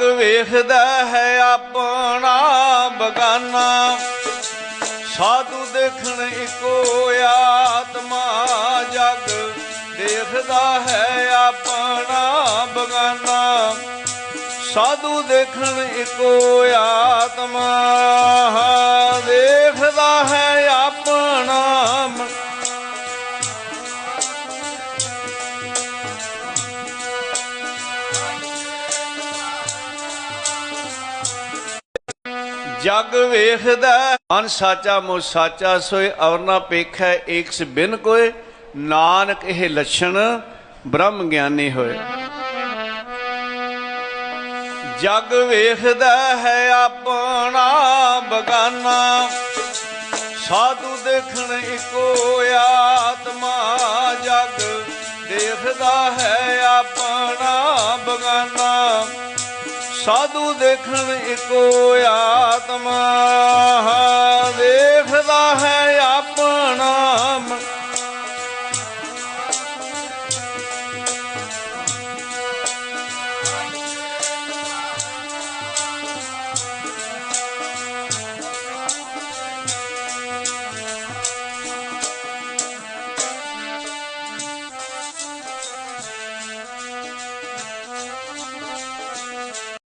ਜਗ ਵੇਖਦਾ ਹੈ ਆਪਣਾ ਬਗਾਨਾ। ਸਾਧੂ ਦੇਖਣ ਇੱਕੋ ਆਤਮਾ ਜਗ ਦੇਖਦਾ ਹੈ ਆਪਣਾ ਬਗਾਨਾ। ਸਾਧੂ ਦੇਖਣ ਇੱਕੋ ਆਤਮਾ। ਜਗ ਵੇਖਦਾ, ਮਨ ਸਾਚਾ ਮੋ ਸਾਚਾ ਸੋਏ, ਅਵਰ ਨਾ ਪੇਖੈ ਏਕ ਬਿਨ ਕੋਏ, ਨਾਨਕ ਇਹ ਲੱਛਣ ਬ੍ਰਹਮ ਗਿਆਨੀ ਹੋਏ। ਜਗ ਵੇਖਦਾ ਹੈ ਆਪਣਾ ਬਗਾਨਾ, ਸਾਧੂ ਦੇਖਣ ਇੱਕੋ ਆਤਮਾ, ਜਗ ਦੇਖਦਾ ਹੈ ਆਪਣਾ ਬਗਾਨਾ, ਸਾਧੂ ਦੇਖਣ ਇੱਕੋ ਆਤਮਾ ਦੇਖਦਾ ਹੈ